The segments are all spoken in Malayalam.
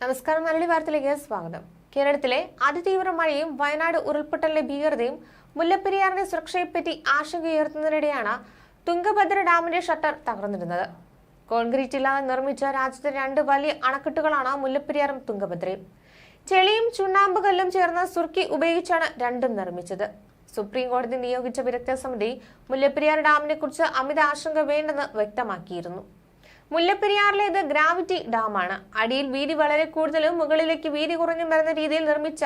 നമസ്കാരം മലയാളി വാർത്തയിലേക്ക് സ്വാഗതം. കേരളത്തിലെ അതിതീവ്ര മഴയും വയനാട് ഉരുൾപൊട്ടലിലെ ഭീകരതയും മുല്ലപ്പെരിയാറിന്റെ സുരക്ഷയെപ്പറ്റി ആശങ്കയുയർത്തുന്നതിനിടെയാണ് തുങ്കഭദ്ര ഡാമിന്റെ ഷട്ടർ തകർന്നിരുന്നത്. കോൺക്രീറ്റ് ഇല്ലാതെ നിർമ്മിച്ച രാജ്യത്തെ രണ്ട് വലിയ അണക്കെട്ടുകളാണ് മുല്ലപ്പെരിയാറും തുങ്കഭദ്രയും ചെളിയും ചുണ്ണാമ്പുകല്ലും ചേർന്ന സുർക്കി ഉപയോഗിച്ചാണ് രണ്ടും നിർമ്മിച്ചത്. സുപ്രീം കോടതി നിയോഗിച്ച വിദഗ്ധ സമിതി മുല്ലപ്പെരിയാർ ഡാമിനെ കുറിച്ച് അമിത ആശങ്ക വേണ്ടെന്ന് വ്യക്തമാക്കിയിരുന്നു. മുല്ലപ്പെരിയാറിലേത് ഗ്രാവിറ്റി ഡാമാണ്. അടിയിൽ വീതി വളരെ കൂടുതലും മുകളിലേക്ക് വീതി കുറഞ്ഞും വരുന്ന രീതിയിൽ നിർമ്മിച്ച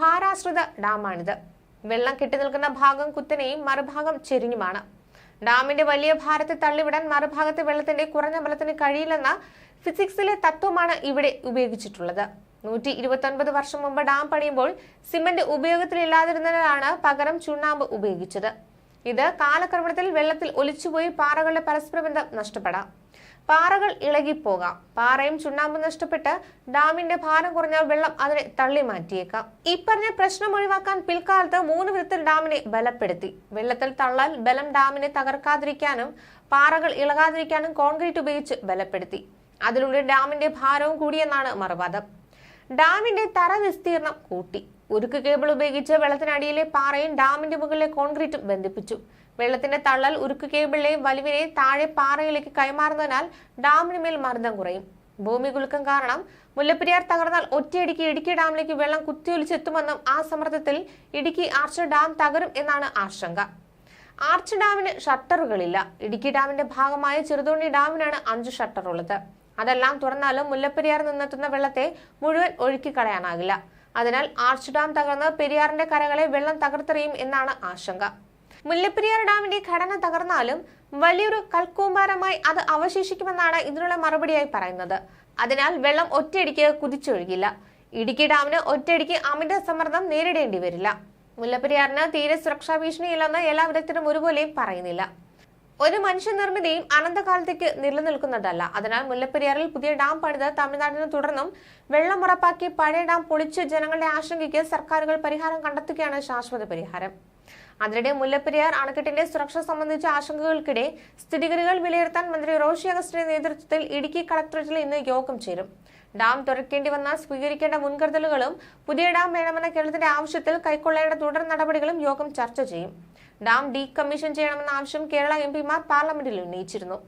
ഭാരാശ്രിത ഡാമാണിത്. വെള്ളം കെട്ടി നിൽക്കുന്ന ഭാഗം കുത്തനെയും മറുഭാഗം ചെരിഞ്ഞുമാണ്. ഡാമിന്റെ വലിയ ഭാരത്തെ തള്ളിവിടാൻ മറുഭാഗത്തെ വെള്ളത്തിന്റെ കുറഞ്ഞ ബലത്തിന് കഴിയില്ലെന്ന ഫിസിക്സിലെ തത്വമാണ് ഇവിടെ ഉപയോഗിച്ചിട്ടുള്ളത്. നൂറ്റി ഇരുപത്തൊൻപത് വർഷം മുമ്പ് ഡാം പണിയുമ്പോൾ സിമന്റ് ഉപയോഗത്തിലില്ലാതിരുന്നതിനാണ് പകരം ചുണ്ണാമ്പ് ഉപയോഗിച്ചത്. ഇത് കാലക്രമണത്തിൽ വെള്ളത്തിൽ ഒലിച്ചുപോയി പാറകളുടെ പരസ്പര ബന്ധം നഷ്ടപ്പെടാം. പാറകൾ ഇളകിപ്പോകാം. പാറയും ചുണ്ണാമ്പും നഷ്ടപ്പെട്ട് ഡാമിന്റെ ഭാരം കുറഞ്ഞ വെള്ളം അതിനെ തള്ളി മാറ്റിയേക്കാം ഈ പറഞ്ഞ പ്രശ്നം ഒഴിവാക്കാൻ പിൽക്കാലത്ത് മൂന്ന് വിധത്തിൽ ഡാമിനെ ബലപ്പെടുത്തി. വെള്ളത്തിൽ തള്ളാൽ ബലം ഡാമിനെ തകർക്കാതിരിക്കാനും പാറകൾ ഇളകാതിരിക്കാനും കോൺക്രീറ്റ് ഉപയോഗിച്ച് ബലപ്പെടുത്തി. അതിലൂടെ ഡാമിന്റെ ഭാരവും കൂടിയെന്നാണ് മറുവാദം. ഡാമിന്റെ തറ വിസ്തീർണം കൂട്ടി. ഉരുക്ക് കേബിൾ ഉപയോഗിച്ച് വെള്ളത്തിനടിയിലെ പാറയും ഡാമിന്റെ മുകളിലെ കോൺക്രീറ്റും ബന്ധിപ്പിച്ചു. വെള്ളത്തിന്റെ തള്ളൽ ഉരുക്ക് കേബിളിലെ വലിവിനെ താഴെ പാറയിലേക്ക് കൈമാറുന്നതിനാൽ ഡാമിന് മേൽ മർദ്ദം കുറയും. ഭൂമി കുലുക്കം കാരണം മുല്ലപ്പെരിയാർ തകർന്നാൽ ഒറ്റയടിക്ക് ഇടുക്കി ഡാമിലേക്ക് വെള്ളം കുത്തിയൊലിച്ചെത്തുമെന്നും ആ സമ്മർദ്ദത്തിൽ ഇടുക്കി ആർച്ച് ഡാം തകരും എന്നാണ് ആശങ്ക. ആർച്ച് ഡാമിന് ഷട്ടറുകളില്ല. ഇടുക്കി ഡാമിന്റെ ഭാഗമായ ചെറുതോണി ഡാമിനാണ് അഞ്ച് ഷട്ടറുള്ളത്. അതെല്ലാം തുറന്നാലും മുല്ലപ്പെരിയാർ നിന്നെത്തുന്ന വെള്ളത്തെ മുഴുവൻ ഒഴുക്കിക്കളയാനാകില്ല. അതിനാൽ ആർച്ച് ഡാം തകർന്ന് പെരിയാറിന്റെ കരകളെ വെള്ളം തകർത്തെറിയും എന്നാണ് ആശങ്ക. മുല്ലപ്പെരിയാർ ഡാമിന്റെ ഘടന തകർന്നാലും വലിയൊരു കൽക്കൂമ്പാരമായി അത് അവശേഷിക്കുമെന്നാണ് ഇതിനുള്ള മറുപടിയായി പറയുന്നത്. അതിനാൽ വെള്ളം ഒറ്റയടിക്ക് കുതിച്ചൊഴുകില്ല. ഇടുക്കി ഡാമിന് ഒറ്റയടിക്ക് അമിത സമ്മർദ്ദം നേരിടേണ്ടി വരില്ല. മുല്ലപ്പെരിയാറിന് തീരെ സുരക്ഷാ ഭീഷണിയില്ലെന്ന് എല്ലാ വിദഗ്ധരും ഒരുപോലെയും പറയുന്നില്ല. ഒരു മനുഷ്യനിർമ്മിതിയും അനന്തകാലത്തേക്ക് നിലനിൽക്കുന്നതല്ല. അതിനാൽ മുല്ലപ്പെരിയാറിൽ പുതിയ ഡാം പണിത് തമിഴ്നാടിനെ തുടർന്നും വെള്ളം ഉറപ്പാക്കി പഴയ ഡാം പൊളിച്ച് ജനങ്ങളുടെ ആശങ്കയ്ക്ക് സർക്കാരുകൾ പരിഹാരം കണ്ടെത്തുകയാണ് ശാശ്വത പരിഹാരം. അതിനിടെ മുല്ലപ്പെരിയാർ അണക്കെട്ടിന്റെ സുരക്ഷ സംബന്ധിച്ച ആശങ്കകൾക്കിടെ സ്ഥിതിഗതികൾ വിലയിരുത്താൻ മന്ത്രി റോഷി അഗസ്റ്റിന്റെ നേതൃത്വത്തിൽ ഇടുക്കി കളക്ടറേറ്റിൽ ഇന്ന് യോഗം ചേരും. ഡാം തുറക്കേണ്ടി വന്നാൽ സ്വീകരിക്കേണ്ട മുൻകരുതലുകളും പുതിയ ഡാം വേണമെന്ന കേരളത്തിന്റെ ആവശ്യത്തിൽ കൈക്കൊള്ളേണ്ട തുടർ നടപടികളും യോഗം ചർച്ച ചെയ്യും. ഡാം ഡീകമ്മീഷൻ ചെയ്യണമെന്ന ആവശ്യം കേരള എം പിമാർ പാർലമെന്റിൽ ഉന്നയിച്ചിരുന്നു.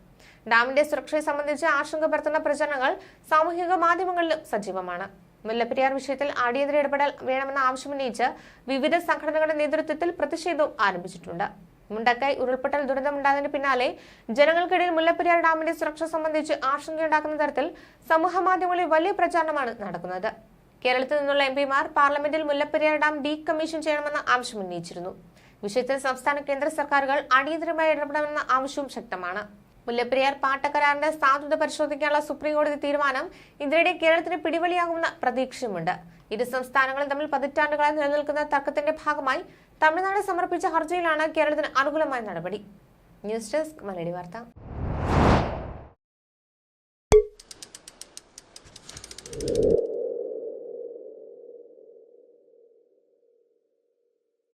ഡാമിന്റെ സുരക്ഷയെ സംബന്ധിച്ച് ആശങ്ക പരത്തുന്ന പ്രചരണങ്ങൾ സാമൂഹിക മാധ്യമങ്ങളിലും സജീവമാണ്. മുല്ലപ്പെരിയാർ വിഷയത്തിൽ അടിയന്തര ഇടപെടൽ വേണമെന്ന ആവശ്യമുന്നയിച്ച് വിവിധ സംഘടനകളുടെ നേതൃത്വത്തിൽ പ്രതിഷേധവും ആരംഭിച്ചിട്ടുണ്ട്. മുണ്ടക്കൈ ഉരുൾപൊട്ടൽ ദുരന്തമുണ്ടായതിനു പിന്നാലെ ജനങ്ങൾക്കിടയിൽ മുല്ലപ്പെരിയാർ ഡാമിന്റെ സുരക്ഷ സംബന്ധിച്ച് ആശങ്കയുണ്ടാക്കുന്ന തരത്തിൽ സമൂഹമാധ്യമങ്ങളിൽ വലിയ പ്രചാരണമാണ് നടക്കുന്നത്. കേരളത്തിൽ നിന്നുള്ള എം പിമാർ പാർലമെന്റിൽ മുല്ലപ്പെരിയാർ ഡാം ഡീകമ്മീഷൻ ചെയ്യണമെന്ന ആവശ്യം ഉന്നയിച്ചിരുന്നു. വിഷയത്തിൽ സംസ്ഥാന കേന്ദ്ര സർക്കാരുകൾ അടിയന്തരമായി ഇടപെടണമെന്ന ആവശ്യവും ശക്തമാണ്. മുല്ലപ്പെരിയാർ പാട്ടക്കരാറിന്റെ സാധുത പരിശോധിക്കാനുള്ള സുപ്രീംകോടതി തീരുമാനം ഇതിനിടെ കേരളത്തിന് പിടിവലിയാകുമെന്ന പ്രതീക്ഷയുമുണ്ട്. ഇരു സംസ്ഥാനങ്ങളും തമ്മിൽ പതിറ്റാണ്ടുകളായി നിലനിൽക്കുന്ന തർക്കത്തിന്റെ ഭാഗമായി തമിഴ്നാട് സമർപ്പിച്ച ഹർജിയിലാണ് കേരളത്തിന് അനുകൂലമായ നടപടി. ന്യൂസ് ഡെസ്ക് മലയാളി വാർത്ത.